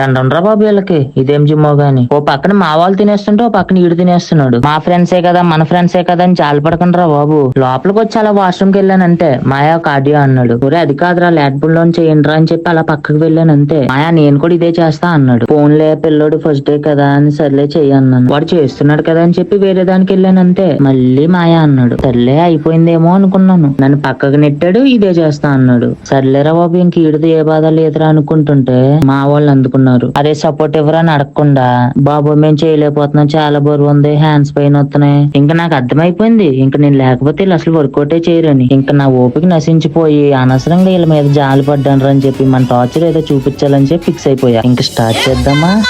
దండం బాబు వీళ్ళకి. ఇదేం జిమ్మో గాని. ఓ పక్కన మా వాళ్ళు తినేస్తుంటే ఓ పక్కన ఈడు తినేస్తున్నాడు. మా ఫ్రెండ్సే కదా మన ఫ్రెండ్సే కదా అని జాలి బాబు. లోపలికి వచ్చి అలా వాష్రూమ్కి వెళ్ళానంటే మాయా కార్డియో అన్నాడు. ఒరే అది కాదురా లాట్బుల్ లోన్ చేయండిరా అని చెప్పి అలా పక్కకు వెళ్ళానంతే. మాయా నేను కూడా ఇదే చేస్తా అన్నాడు. ఫోన్లే పిల్లోడు ఫస్ట్ డే కదా అని సర్లే చెయ్యి అన్నాను. వాడు చేస్తున్నాడు కదా అని చెప్పి వేరే దానికి వెళ్ళానంతే. మళ్ళీ మాయా అన్నాడు. సర్లే అయిపోయిందేమో అనుకున్నాను. నన్ను పక్కకు నెట్టాడు ఇదే చేస్తా అన్నాడు. సర్లేరా బాబు ఇంక ఈడిది ఏ బాధ లేదురా అనుకుంటుంటే మా వాళ్ళు అందుకున్నారు. అరే సపోర్ట్ ఎవరా అని అడగకుండా బాబు మేము చేయలేకపోతున్నాం. చాలా బరువు ఉంది. హ్యాండ్స్ పైన వస్తున్నాయి. ఇంకా నాకు అర్థమైపోయింది. ఇంకా నేను లేకపోతే వీళ్ళు అసలు వర్కౌటే చేయరని. ఇంకా నా ఓపిక నశించిపోయి అనవసరంగా వీళ్ళ మీద జాలి పడ్డాను అని చెప్పి మన టార్చర్ ఏదో చూపించాలని చెప్పి ఫిక్స్ అయిపోయా. ఇంకా స్టార్ట్ చేద్దామా?